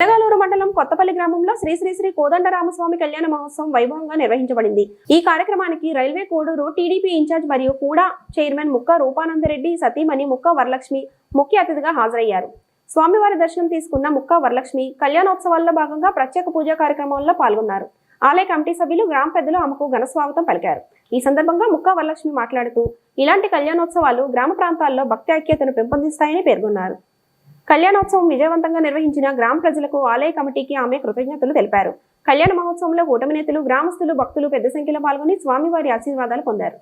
తెలగాలూరు మండలం కొత్తపల్లి గ్రామంలో శ్రీ శ్రీ శ్రీ కోదండరామస్వామి కళ్యాణ మహోత్సవం వైభవంగా నిర్వహించబడింది. ఈ కార్యక్రమానికి రైల్వే కోడూరు టీడీపీ ఇన్ఛార్జ్ మరియు కూడా చైర్మన్ ముక్క రూపానందరెడ్డి సతీమణి ముక్క వరలక్ష్మి ముఖ్య అతిథిగా హాజరయ్యారు. స్వామివారి దర్శనం తీసుకున్న ముక్క వరలక్ష్మి కళ్యాణోత్సవాల్లో భాగంగా ప్రత్యేక పూజా కార్యక్రమంలో పాల్గొన్నారు. ఆలయ కమిటీ సభ్యులు గ్రామ పెద్దలు ఆమెకు ఘన స్వాగతం పలికారు. ఈ సందర్భంగా ముక్క వరలక్ష్మి మాట్లాడుతూ ఇలాంటి కళ్యాణోత్సవాలు గ్రామ ప్రాంతాల్లో భక్తి ఐక్యతను పెంపొందిస్తాయని పేర్కొన్నారు. కళ్యాణోత్సవం విజయవంతంగా నిర్వహించిన గ్రామ ప్రజలకు ఆలయ కమిటీకి ఆమె కృతజ్ఞతలు తెలిపారు. కళ్యాణ మహోత్సవంలో కూటమి నేతలు గ్రామస్తులు భక్తులు పెద్ద సంఖ్యలో పాల్గొని స్వామివారి ఆశీర్వాదాలు పొందారు.